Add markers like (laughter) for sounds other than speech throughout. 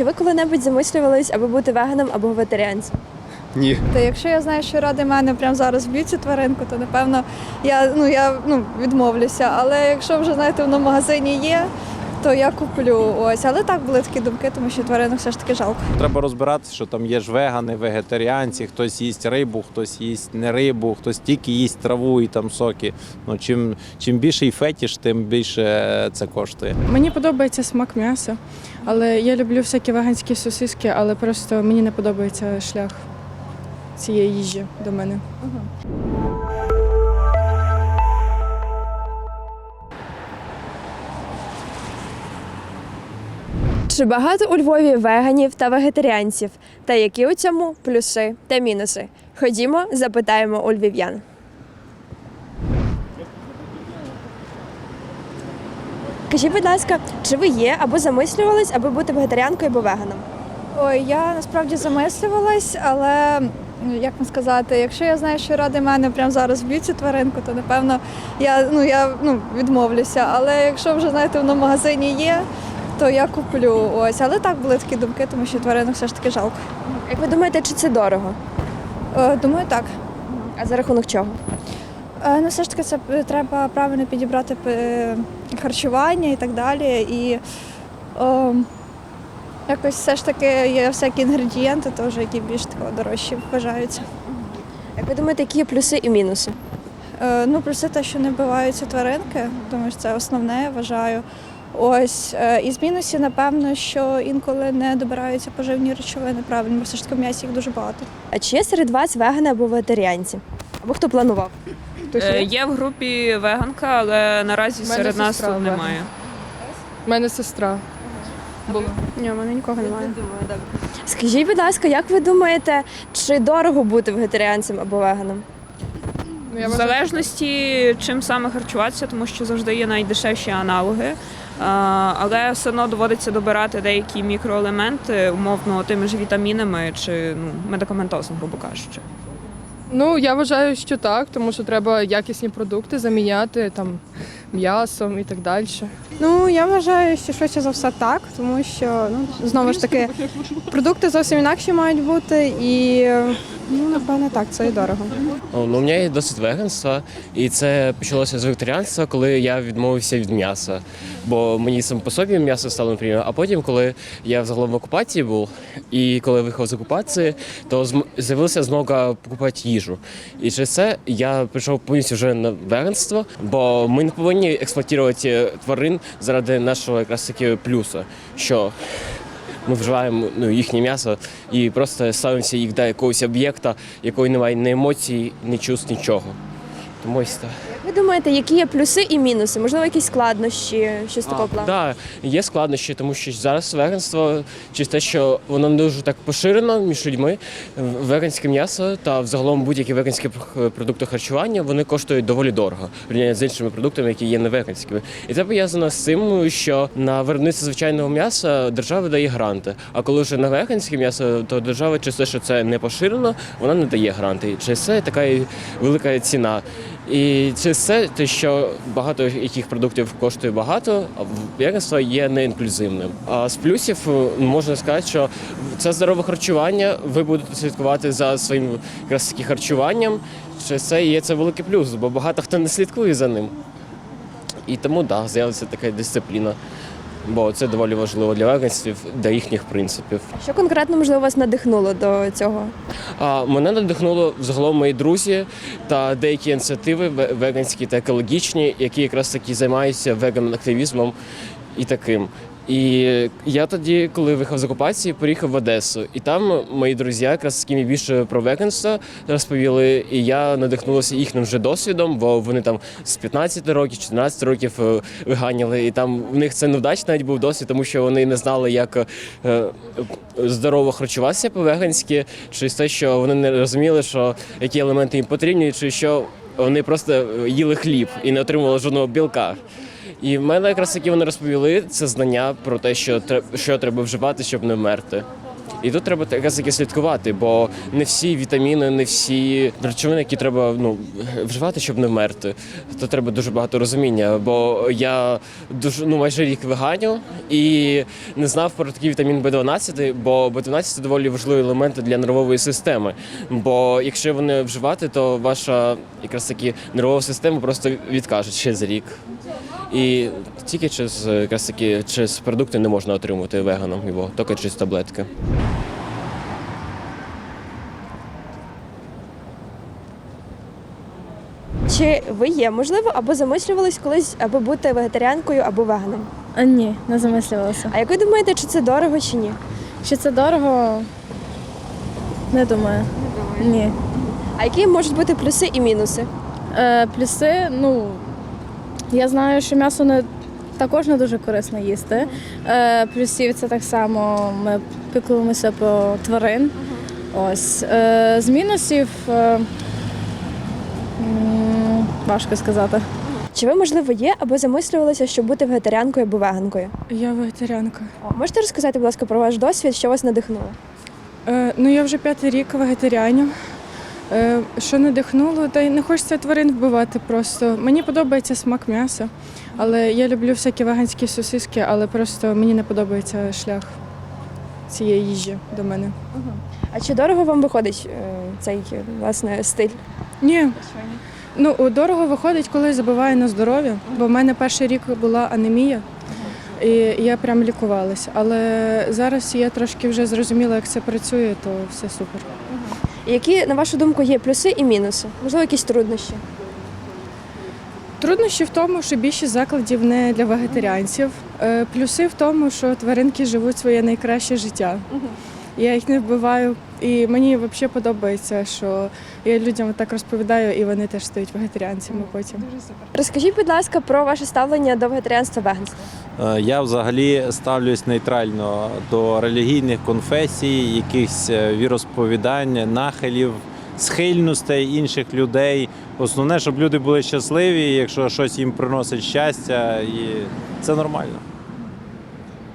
чи ви коли-небудь замислювались, аби бути веганом або вегетаріанцем? Ні. Та якщо я знаю, що ради мене прямо зараз б'ють цю тваринку, то напевно я ну я ну відмовлюся. Але якщо вже знаєте, воно в магазині є, то я куплю. Ось, але так були такі думки, тому що тваринок все ж таки жалко. Треба розбиратися, що там є ж вегани, вегетаріанці, хтось їсть рибу, хтось їсть не рибу, хтось тільки їсть траву і там соки. Ну чим, чим більший фетіш, тим більше це коштує. Мені подобається смак м'яса, але я люблю всякі веганські сосиски, але просто мені не подобається шлях цієї їжі до мене. Чи багато у Львові веганів та вегетаріанців? Та які у цьому плюси та мінуси? Ходімо, запитаємо у львів'ян. Кажіть, будь ласка, чи ви є або замислювались, аби бути вегетаріанкою або веганом? Ой, я насправді замислювалась, але як вам сказати, якщо я знаю, що ради мене прямо зараз б'ють цю тваринку, то напевно я ну я ну відмовлюся. Але якщо вже знаєте, воно в магазині є, то я куплю. Ось, але так були такі думки, тому що тваринок все ж таки жалко. Як ви думаєте, чи це дорого? Е, думаю, так. А за рахунок чого? Е, Ну, все ж таки, це е, треба правильно підібрати е, харчування і так далі. І е, якось все ж таки є всякі інгредієнти, теж, які більш такого дорожчі вважаються. Як ви думаєте, які є плюси і мінуси? Е, Ну, плюси те, що не вбиваються тваринки, тому що це основне, я вважаю. Ось е, із мінусів, напевно, що інколи не добираються поживні речовини правильно, бо все ж таки в м'ясі їх дуже багато. А чи є серед вас вегани або вегетаріанці? Або хто планував? Е, Є в групі веганка, але наразі мене серед нас сестра тут веган. немає. У мене сестра. Була. Ні, у мене нікого немає. Скажіть, будь ласка, як ви думаєте, чи дорого бути вегетаріанцем або веганом? Ну, я В вважаю, залежності, чим саме харчуватися, тому що завжди є найдешевші аналоги. Але все одно доводиться добирати деякі мікроелементи, умовно тими ж вітамінами чи ну, медикаментозно, грубо кажучи. Ну, я вважаю, що так, тому що треба якісні продукти заміняти там м'ясом і так далі. Ну я вважаю, що швидше за все так, тому що ну знову ж таки продукти зовсім інакші мають бути, і ну напевне так, це і дорого. Ну, у мене є досвід веганства, і це почалося з вегетаріанства, коли я відмовився від м'яса. Бо мені сам по собі м'ясо стало неприємно. А потім, коли я взагалом в окупації був, і коли виїхав з окупації, то з'явилася змога покупати їжу. І через це я прийшов повністю вже на веганство, бо ми не повинні експлуатувати тварин заради нашого якраз таки плюсу, що ми вживаємо ну, їхнє м'ясо і просто ставимося їх до якогось об'єкта, якої немає ні емоцій, ні чувств, нічого. Тому ось так. Ви думаєте, які є плюси і мінуси? Можливо, якісь складнощі, щось такого плану? Так, є складнощі, тому що зараз веганство через те, що воно не дуже так поширено між людьми. Веганське м'ясо та взагалом будь-які веганські продукти харчування вони коштують доволі дорого порівняно з іншими продуктами, які є не веганськими. І це пов'язано з тим, що на виробництво звичайного м'яса держава дає гранти. А коли вже на веганське м'ясо, то держава через те, що це не поширено, вона не дає гранти. Через це така велика ціна. І це все те, що багато яких продуктів коштує багато, а веганство є неінклюзивним. А з плюсів е, можна сказати, що це здорове харчування. Ви будете слідкувати за своїм якраз таки харчуванням. Через це є це великий плюс, бо багато хто не слідкує за ним. І тому так, да, з'явиться така дисципліна. Бо це доволі важливо для веганців, для їхніх принципів. Що конкретно можливо вас надихнуло до цього? А мене надихнуло взагалом мої друзі та деякі ініціативи веганські та екологічні, які якраз таки займаються веган-активізмом і таким. І я тоді, коли виїхав з окупації, поїхав в Одесу. І там мої друзі, якраз з ким я більше про веганство розповіли. І я надихнувся їхнім вже досвідом, бо вони там з 15 років, 14 років е, виганяли. І там в них це невдачний навіть був досвід, тому що вони не знали, як е, здорово харчуватися по-веганськи, через те, що вони не розуміли, що які елементи їм потрібні, чи що вони просто їли хліб і не отримували жодного білка. І в мене якраз таки вони розповіли це знання про те, що що треба вживати, щоб не вмерти. І тут треба якраз таки слідкувати, бо не всі вітаміни, не всі речовини, які треба ну, вживати, щоб не вмерти. То треба дуже багато розуміння. Бо я дуже ну майже рік веганю і не знав про такий вітамін В12, бо В12 це доволі важливий елемент для нервової системи. Бо якщо не вживати, то ваша якраз таки нервова система просто відкаже через рік. І тільки через якраз таки через продукти не можна отримувати веганом його, тільки через таблетки. Чи ви є, можливо, або замислювались колись, аби бути вегетаріанкою або веганом? А, Ні, не замислювалася. А як ви думаєте, чи це дорого чи ні? Чи це дорого? Не думаю. Не Ні. А які можуть бути плюси і мінуси? Е, плюси, ну я знаю, що м'ясо не також не дуже корисно їсти. Е, плюсів це так само. Ми піклуємося про тварин. Ось. Е, з мінусів е, м, важко сказати. Чи ви, можливо, є або замислювалися, щоб бути вегетаріанкою або веганкою? Я вегетаріанка. О, можете розказати, будь ласка, про ваш досвід, що вас надихнуло? Е, ну я вже п'ятий рік вегетаріаню. Е, що надихнуло, та й не хочеться тварин вбивати просто. Мені подобається смак м'яса, але я люблю всякі веганські сосиски, але просто мені не подобається шлях цієї їжі до мене. А чи дорого вам виходить е, цей власне стиль? Ні. Ну, дорого виходить, коли забиває на здоров'я, бо в мене перший рік була анемія, і я прям лікувалася. Але зараз я трошки вже зрозуміла, як це працює, то все супер. Які, на вашу думку, є плюси і мінуси? Можливо, якісь труднощі? Труднощі в тому, що більшість закладів не для вегетаріанців. Е, Плюси в тому, що тваринки живуть своє найкраще життя. Я їх не вбиваю, і мені взагалі подобається, що я людям так розповідаю, і вони теж стають вегетаріанцями потім. Розкажіть, будь ласка, про ваше ставлення до вегетаріанства веганства. Е, Я взагалі ставлюсь нейтрально до релігійних конфесій, якихось е, віросповідань, нахилів, схильностей інших людей. Основне, щоб люди були щасливі, якщо щось їм приносить щастя, і це нормально.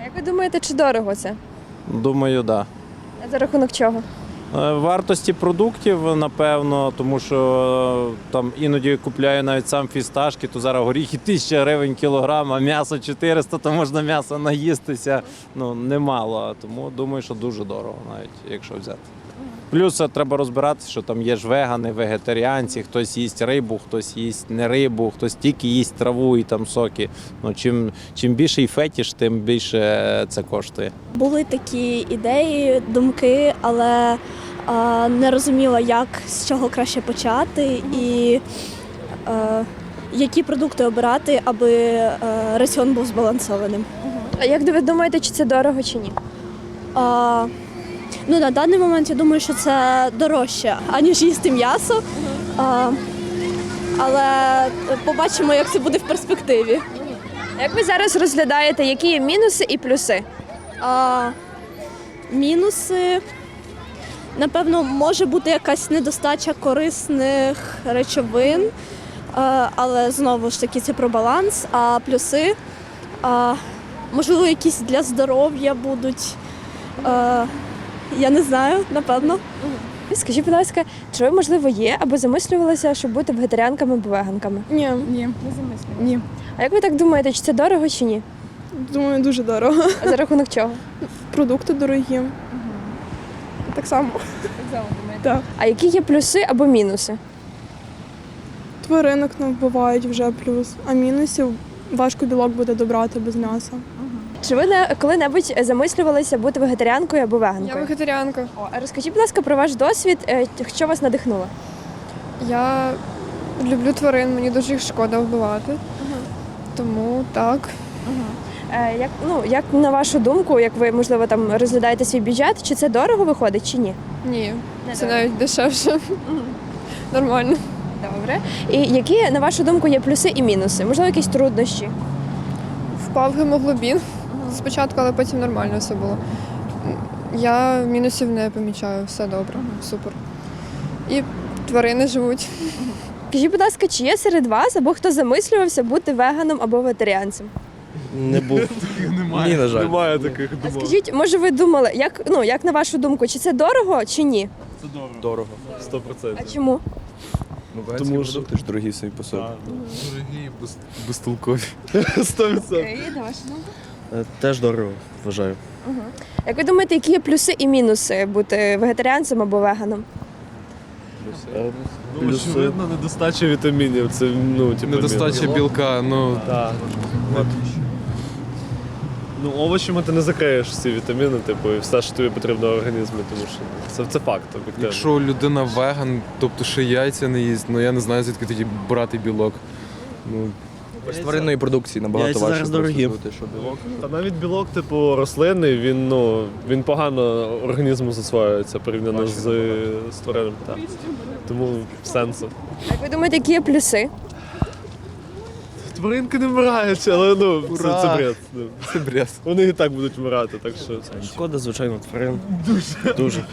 А як ви думаєте, чи дорого це? Думаю, так. Да. За рахунок чого? Е, Вартості продуктів, напевно, тому що е, там іноді купляю навіть сам фісташки, то зараз горіхи (laughs) 1000 гривень кілограм, а м'ясо 400, то можна м'ясо наїстися. Ну, немало. Тому думаю, що дуже дорого, навіть якщо взяти. Плюс е, треба розбиратися, що там є ж вегани, вегетаріанці, хтось їсть рибу, хтось їсть не рибу, хтось тільки їсть траву і там соки. Ну, чим, чим більший фетіш, тим більше е, це коштує. Були такі ідеї, думки, але а, не розуміла, як з чого краще почати і а, які продукти обирати, аби е, раціон був збалансованим. А як ви думаєте, чи це дорого чи ні? А, ну, на даний момент я думаю, що це дорожче, аніж їсти м'ясо. А, але побачимо, як це буде в перспективі. Як ви зараз розглядаєте, які є мінуси і плюси? А, мінуси. Напевно, може бути якась недостача корисних речовин, а, але знову ж таки це про баланс. А плюси, а, можливо, якісь для здоров'я будуть. А, я не знаю, напевно. Скажіть, будь ласка, чи ви, можливо, є або замислювалися, щоб бути вегетаріанками або веганками? Ні, ні. Ні. А як ви так думаєте, чи це дорого чи ні? Думаю, дуже дорого. А за рахунок чого? Продукти дорогі. Так само. А які є плюси або мінуси? Тваринок не вбивають вже плюс, а мінусів важко білок буде добрати без м'яса. Чи ви не- коли-небудь замислювалися бути вегетаріанкою або Я вегетаріанка. О, а розкажіть, будь ласка, про ваш досвід, е, що вас надихнуло? Я люблю тварин, мені дуже їх шкода вбивати. Тому так. Е, Як, ну, як на вашу думку, як ви, можливо, там розглядаєте свій бюджет, чи це дорого виходить, чи ні? Ні, це дорого. навіть дешевше. Нормально. Добре. І які, на вашу думку, є плюси і мінуси? Можливо, якісь труднощі? Впав гемоглобін спочатку, але потім нормально все було. Я мінусів не помічаю, все добре, супер. І тварини живуть. Скажіть, будь ласка, чи є серед вас або хто замислювався бути веганом або вегетаріанцем? Не був. Ні, на жаль. Немає таких А скажіть, може ви думали, як ну як на вашу думку, чи це дорого, чи ні? Це Дорого. 100%. А чому? Ну, Тому що- продукти ж дорогі самі по собі. Дорогі, без, безтолкові. (laughs) 100%. Е, Теж дорого, вважаю. Як ви думаєте, які є плюси і мінуси бути вегетаріанцем або веганом? Е, Ну, очевидно, недостача вітамінів. Це, ну, типу, Недостача мінус. білка, ну Так. Ну, овочами ти не закриєш всі вітаміни, типу, і все, що тобі потрібно в організмі, тому що це, це факт об'єктивно. якщо людина веган, тобто ще яйця не їсть, ну я не знаю, звідки тоді брати білок. Ну, З тваринної продукції набагато Яйця важче. зараз просто дорогі. зробити, що білок. Та навіть білок, типу, рослинний, він, ну, він погано організму засвоюється порівняно з, з тваринним. Так. Тому сенсу. Як ви думаєте, які є плюси? Тваринки не вмирають, але ну, це, це бред. ну. це бред. Вони і так будуть вмирати, так що. Шкода, звичайно, тварин. Дуже. Дуже.